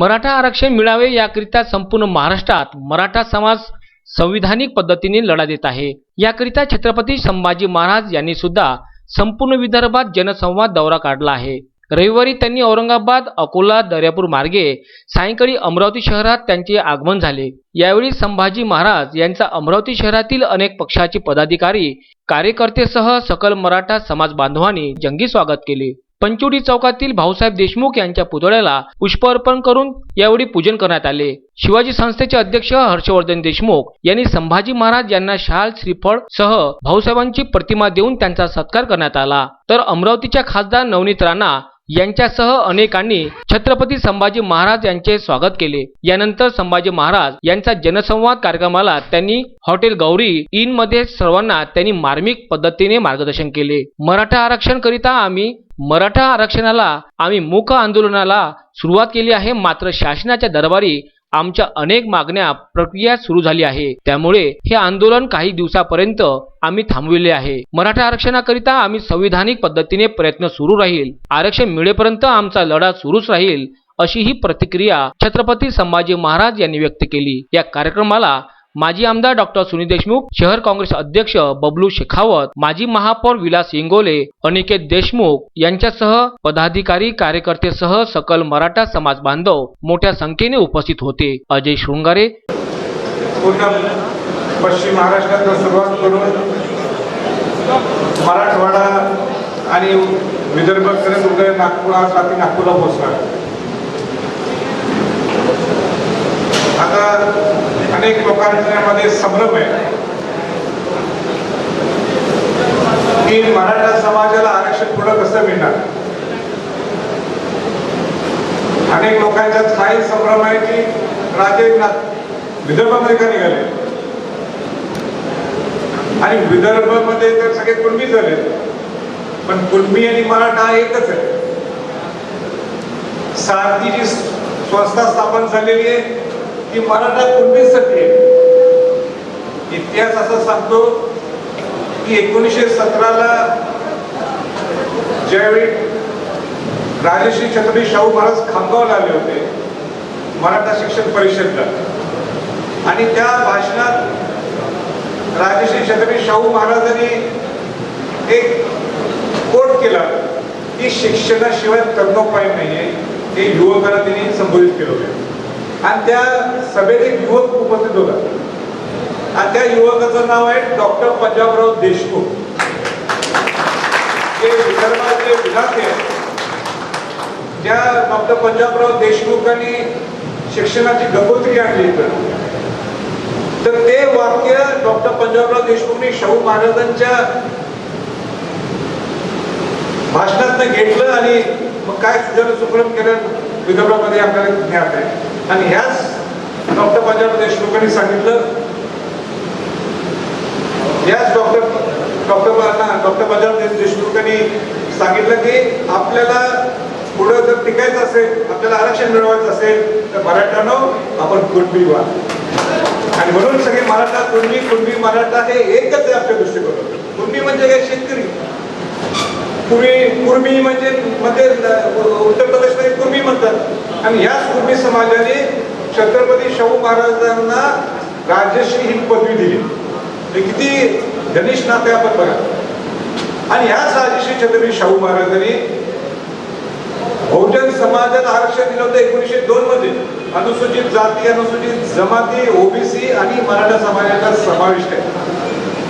मराठा आरक्षण मिळावे याकरिता संपूर्ण महाराष्ट्रात मराठा समाज संविधानिक पद्धतीने लढा देत आहे. याकरिता छत्रपती संभाजी महाराज यांनी सुद्धा संपूर्ण विदर्भात जनसंवाद दौरा काढला आहे. रविवारी त्यांनी औरंगाबाद अकोला दर्यापूर मार्गे सायंकाळी अमरावती शहरात त्यांचे आगमन झाले. यावेळी संभाजी महाराज यांचा अमरावती शहरातील अनेक पक्षाचे पदाधिकारी कार्यकर्तेसह सकल मराठा समाज बांधवांनी जंगी स्वागत केले. पंचोडी चौकातील भाऊसाहेब देशमुख यांच्या पुतळ्याला पुष्प अर्पण करून यावेळी पूजन करण्यात आले. शिवाजी संस्थेचे अध्यक्ष हर्षवर्धन देशमुख यांनी संभाजी महाराज यांना शाल श्रीफळ सह भाऊसाहेबांची प्रतिमा देऊन त्यांचा सत्कार करण्यात आला. तर अमरावतीच्या खासदार नवनीत राणा यांच्यासह अनेकांनी छत्रपती संभाजी महाराज यांचे स्वागत केले. यानंतर संभाजी महाराज यांचा जनसंवाद कार्यक्रमाला त्यांनी हॉटेल गौरी इनमध्ये सर्वांना त्यांनी मार्मिक पद्धतीने मार्गदर्शन केले. मराठा आरक्षण करिता आम्ही मराठा आरक्षणाला आम्ही मूक आंदोलनाला सुरुवात केली आहे. मात्र शासनाच्या दरबारी आमच्या अनेक मागण्या प्रक्रिया सुरू झाली आहे. त्यामुळे हे आंदोलन काही दिवसापर्यंत आम्ही थांबविले आहे. मराठा आरक्षणाकरिता आम्ही संविधानिक पद्धतीने प्रयत्न सुरू राहील. आरक्षण मिळेपर्यंत आमचा लढा सुरूच राहील अशी ही प्रतिक्रिया छत्रपती संभाजी महाराज यांनी व्यक्त केली. या कार्यक्रमाला माजी आमदार डॉक्टर सुनील देशमुख शहर काँग्रेस अध्यक्ष बबलू शेखावत माजी महापौर विलास इंगोले अनिकेत देशमुख यांच्यासह पदाधिकारी कार्यकर्तेसह सकल मराठा समाज बांधव मोठ्या संख्येने उपस्थित होते. अजय शृंगारे. पश्चिम महाराष्ट्रात सुरुवात करून मराठवाडा आणि विदर्भ करत उदय नागपुरासाठी नागपूरला पोहोचणार. आता अनेक लोकांच्यामध्ये संभ्रम आहे. की मराठा समाजाला आरक्षण पुढं कसं मिळणार? अनेक लोकांचा स्थायी संभ्रम आहे की राजे ना- विदर्भामध्ये का निघाले? आणि विदर्भामध्ये तर सगळे कुणबी झाले. पण कुणबी आणि मराठा एकच आहे. सारथी जी संस्था स्थापन झालेली आहे. ती मराठा कुणबीसाठी आहे. इतिहास असा सांगतो की एकोणीसशे सतराला ज्यावेळी राजश्री छत्रपती शाहू महाराज खामगावला आले होते मराठा शिक्षण परिषदला. आणि त्या भाषणात राजश्री छत्रपती शाहू महाराजांनी एक कोट केला की शिक्षणाशिवाय तज्ञोपाय नाहीये हे युवकांना त्यांनी संबोधित केलं होतं. आणि त्या सभेत एक युवक उपस्थित होता. आणि त्या युवकाचं नाव आहे डॉक्टर पंजाबराव देशमुख. जे विदर्भातले विधाते आहेत ज्या डॉक्टर पंजाबराव देशमुखांनी शिक्षणाची गंगोत्री आणली इथं. तर ते वाक्य डॉक्टर पंजाबराव देशमुखने शाहू महाराजांच्या भाषणातनं घेतलं आणि मग काय सुजन सुप्रम केलं विदर्भामध्ये आपल्याला ज्ञात आहे आणि ह्याच डॉक्टर पंजाब देशमुखांनी सांगितलं याच डॉक्टर डॉक्टर डॉक्टर पंजाब देशमुखांनी सांगितलं की आपल्याला पुढं जर टिकायचं असेल आपल्याला आरक्षण मिळवायचं असेल तर मराठ्यानो आपण कुणबी व्हा. आणि म्हणून सगळे मराठा कुणबी कुणबी मराठा हे एकच आहे आपल्या दृष्टिकोन कुणबी म्हणजे काय? शेतकरी. पूर्वी कुर्मी म्हणजे मध्ये उत्तर प्रदेशमध्ये कुर्मी म्हणतात आणि ह्याच कुर्मी समाजाने छत्रपती शाहू महाराजांना राजश्री ही पदवी दिली. हे किती घनिष्ठ नाते आपण बघा. आणि ह्याच राजश्री छत्रपती शाहू महाराजांनी बहुजन समाजाला आरक्षण दिलं होतं एकोणीसशे दोन मध्ये. अनुसूचित जाती अनुसूचित जमाती ओबीसी आणि मराठा समाजाचा समाविष्ट आहे.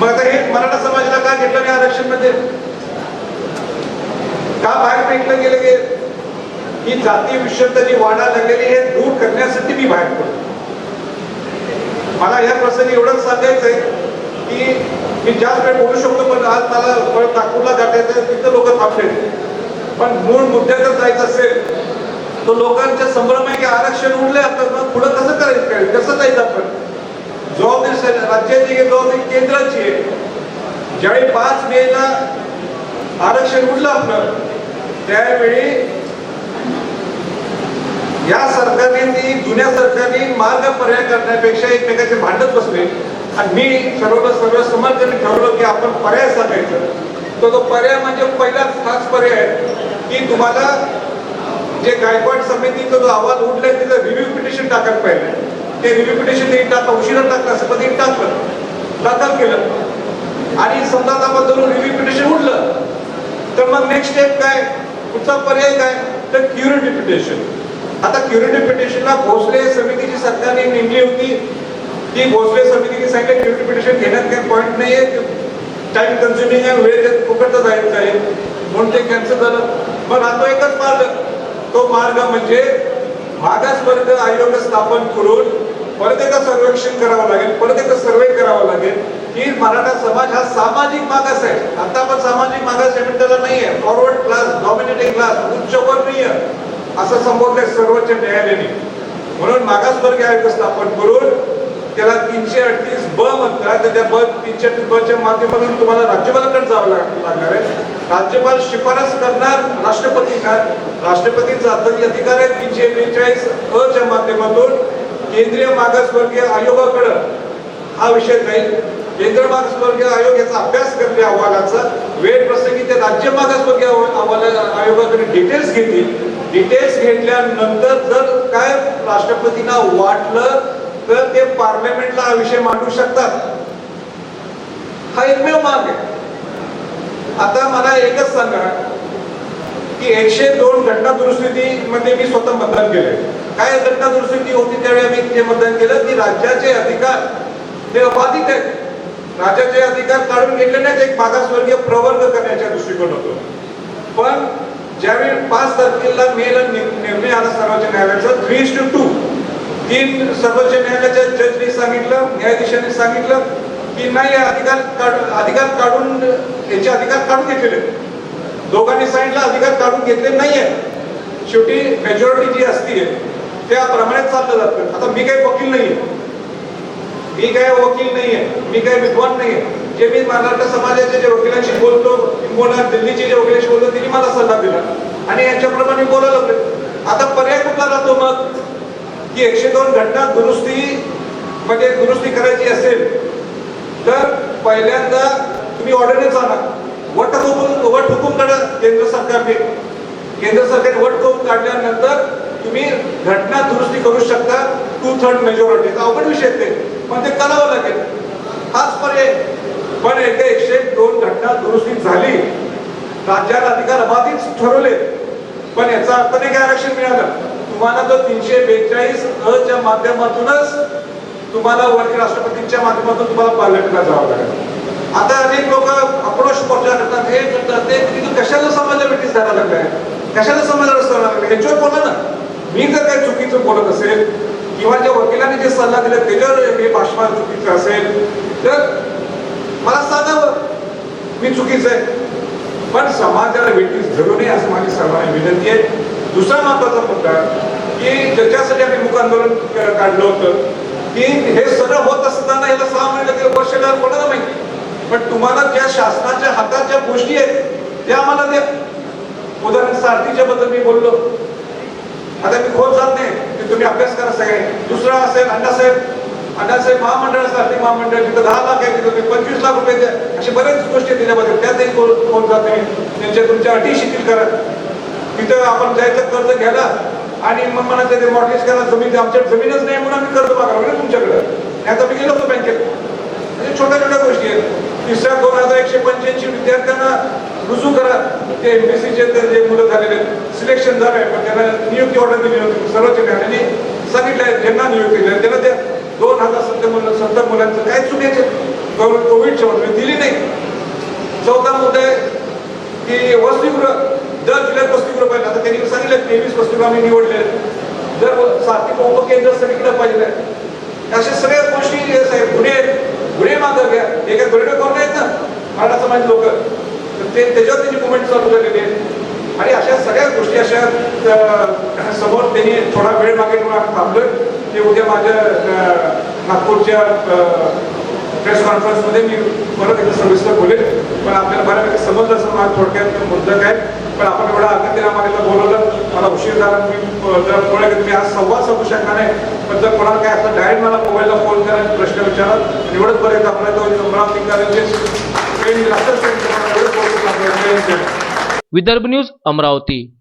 मग आता हे मराठा समाजाला का घेतलं नाही आरक्षणमध्ये का बाहेर फेकलं गेलं गेलं ही जाती विषयता जी वाढा लागलेली हे दूर करण्यासाठी मी बाहेर पडतो मला या प्रसंगी एवढंच सांगायचं आहे की मी जास्त वेळ बोलू शकतो पण आज मला नागपूरला गाठायचं तिथं लोक थांबले पण मूळ मुद्द्यातच जायचं असेल तो लोकांच्या संभ्रम आहे की आरक्षण उडले आता मग पुढं कसं करायचं काय? कसं जायचं आपण? जबाबदारी राज्याची आहे, जबाबदारी केंद्राची आहे. ज्यावेळी पाच मेला आरक्षण उडलं आपलं त्यावेळी या सरकारने ती जुन्या सरकारने मार्ग पर्याय करण्यापेक्षा एकमेकाचे भांडत बसले. आणि मी सर्व सर्व समर्थांनी ठरवलं की आपण पर्याय सांगायचं. तर तो पर्याय म्हणजे पहिला खास पर्याय आहे की तुम्हाला जे गायकवाड समितीचा जो अहवाल उठलाय तिथं रिव्ह्यू पिटिशन टाकायला पाहिजे. ते रिव्ह्यू पिटिशन त्यांनी टाकलं उशिरा टाकलं असं पण टाकलं? दाखल केलं. आणि समजा आपण धरून रिव्ह्यू पिटिशन उठलं तर मग नेक्स्ट स्टेप काय? पुढचा पर्याय काय? तर क्युरिटी पिटिशन आता क्युरेटिव्ह पिटिशनला भोसले समितीची सरकारने नेमली होती. ती भोसले समितीने सांगितलं क्युरेटिव्ह पिटिशन घेण्यात काही पॉईंट नाही आहे टाइम कन्झ्युमिंग आहे वेळ त्यात फुकटच जायचं आहे म्हणून ते कॅन्सल झालं. पण आता एकच मार्ग. तो मार्ग म्हणजे मागासवर्ग आयोग स्थापन करून परत एकदा सर्वेक्षण करावं लागेल परत एकदा सर्वे करावं लागेल की मराठा समाज हा सामाजिक मागास आहे. आता आपण सामाजिक मागास आहे त्याला नाही आहे फॉरवर्ड क्लास डॉमिनेटिंग क्लास उच्च वर्णीय. असं संबोधलंय सर्वोच्च न्यायालयाने. म्हणून मागासवर्गीय आयोग स्थापन करून त्याला तीनशे अडतीस ब म्हणतात. तर त्या ब तीनशे अडतीस बच्या माध्यमातून तुम्हाला राज्यपालाकडे जावं लागणार आहे. राज्यपाल शिफारस करणार राष्ट्रपतींना राष्ट्रपतींचा अर्थी अधिकार आहे. तीनशे बेचाळीस अच्या माध्यमातून केंद्रीय मागासवर्गीय आयोगाकडं हा विषय जाईल. केंद्र मागासवर्गीय आयोग याचा अभ्यास करते अहवालाचा वेळ प्रसंगी ते राज्य मागासवर्गीय अहवाल आयोगाकडे डिटेल्स घेतील. डिटेल्स घेतल्यानंतर जर काय राष्ट्रपतींना वाटलं तर ते पार्लमेंटला हा विषय मांडू शकतात. हा एकमेव मार्ग आहे. आता मला एकच सांगा की एकशे दोन घटना दुरुस्ती मी स्वतः मतदान केले काय घटना दुरुस्ती होती त्यावेळी आम्ही ते मतदान केलं की राज्याचे अधिकार ते अबाधित आहेत. राज्याचे अधिकार काढून घेतले नाहीत एक मागासवर्गीय प्रवर्ग करण्याच्या दृष्टिकोन होतो पण ज्यावेळी पाच तारखेला मेला नि- निर्णय आला सर्वोच्च न्यायालयाचा थ्री टू टू तीन सर्वोच्च न्यायालयाच्या जजनी सांगितलं न्यायाधीशांनी सांगितलं की नाही अधिकार काढून अधिकार काढून याचे अधिकार काढून घेतलेले. दोघांनी सांगितलं अधिकार काढून घेतले नाहीये. शेवटी मेजॉरिटी जी असते त्याप्रमाणे चाललं जातं. आता मी काही वकील नाहीये. मी काय वकील नाहीये मी काय विद्वान नाहीये. जे मी मराठा समाजाच्या जे वकिलांशी बोलतो किंबहुना दिल्लीचे जे वकिलांशी बोलतो त्यांनी मला सल्ला दिला. आणि याच्याप्रमाणे बोलायला लागले. आता पर्याय कुठला राहतो मग? की एकशे दोन घटना दुरुस्ती म्हणजे दुरुस्ती करायची असेल तर पहिल्यांदा तुम्ही ऑर्डरनेच आणा. वट हुकूम वट हुकूम काढा केंद्र सरकारने. केंद्र सरकारने वट हुकूम काढल्यानंतर तुम्ही घटना दुरुस्ती करू शकता टू थर्ड मेजॉरिटी अवघड विषय ते. पण ते करावं लागेल. हाच पर्याय पण एक एकशे दोन घटना दुरुस्ती झाली. राज्याला अधिकार अबाधित ठरवले. पण याचा अर्थ नाही काय आरक्षण मिळालं. तुम्हाला तो तीनशे बेचाळीस अ च्या माध्यमातूनच तुम्हाला वरती राष्ट्रपतींच्या माध्यमातून तुम्हाला पालटला जावं लागेल. आता अनेक लोक अप्रोच मोर्चा करतात. हे करतात ते तिथून कशाला समाजाला ब्रिटिश जायला लागलाय? कशाला समाजाला रस्ता लागलाय? ह्याच्यावर बोला ना. मी जर काही चुकीचं बोलत असेल किंवा ज्या वकिलाने जे सल्ला दिला त्याच्यावर हे भाषण चुकीचं असेल तर मला सांगावं मी चुकीचं आहे. पण समाजाला ब्रिटिश धरू नये असं माझी सर्वांना विनंती आहे. दुसरा महत्त्वाचा मुद्दा की ज्याच्यासाठी आम्ही मुख आंदोलन काढलं होतं की हे सगळं होत असताना याला सहा महिने लागले वर्ष लागलं कोणाला माहिती पण तुम्हाला ज्या शासनाच्या हातात ज्या गोष्टी आहेत त्या आम्हाला द्या. उदाहरण सारथीच्या बद्दल मी बोललो. आता मी खोल जात नाही. तुम्ही अभ्यास करा सगळे दुसरा असेल अण्णासाहेब अण्णासाहेब महामंडळ असं आर्थिक महामंडळ. तिथं दहा लाख आहे तिथं तुम्ही पंचवीस लाख रुपये द्या. बरेच गोष्टी त्याच्यामध्ये त्यातही कोण जात नाही. त्यांच्या तुमच्या अटी शिथिल करा. तिथं आपण जायचं कर्ज घ्यायला आणि मग म्हणायचं ते मॉर्गेज करा जमीन आमच्या आमच्याकडे जमीनच नाही म्हणून आम्ही कर्ज मागावं लागलं तुमच्याकडे. आता मी गेलो होतो बँकेत. म्हणजे छोट्या छोट्या गोष्टी आहेत. तिसऱ्या दोन हजार एकशे पंच्याऐंशी विद्यार्थ्यांना रुजू करा. ते एमपीसीचे जे मुलं झालेले सिलेक्शन झालंय पण त्यांना नियुक्ती ऑर्डर दिली होती सर्वोच्च न्यायालयाने सांगितलंय ज्यांना नियुक्ती दिली त्यांना त्या दोन हजार सत्तर मुलं सत्तर मुलांचं काय चुकीचे कोविडच्या ऑर्डर दिली नाही. चौथा मुद्दा आहे की वसतिगृह दर जिल्ह्यात वसतिगृह पाहिजे आता त्यांनी सांगितलं तेवीस वसतिगृह आम्ही निवडले जर सार्थिक उपकेंद्र सगळीकडे पाहिजे अशा सगळ्या गोष्टी गुन्हे आहेत. गुन्हे मागं घ्या. एका गरीब करून आहेत ना? मराठा समाज लोक. ते त्याच्यावर त्यांची मुवमेंट चालू झालेली आहे. आणि अशा सगळ्या गोष्टी अशा समोर त्यांनी थोडा वेळ मागे म्हणून थांबलोय. ते उद्या माझ्या नागपूरच्या प्रेस कॉन्फरन्समध्ये मी परत एकदा सविस्तर बोलेल. पण आपल्याला बऱ्यापैकी समजलं असं माझ्या थोडक्यात मुद्दा काय. पण आपण एवढा आगतीने आम्हाला बोलवलं मला उशीर झाला. मी जर थोड्या तुम्ही आज संवाद सांगू शकणार नाही पण जर कोणाला काय असं डायरेक्ट मला मोबाईलला फोन करा प्रश्न विचारा एवढंच पर्यंत आपल्या तो अमरावती करायचे विदर्भ न्यूज अमरावती.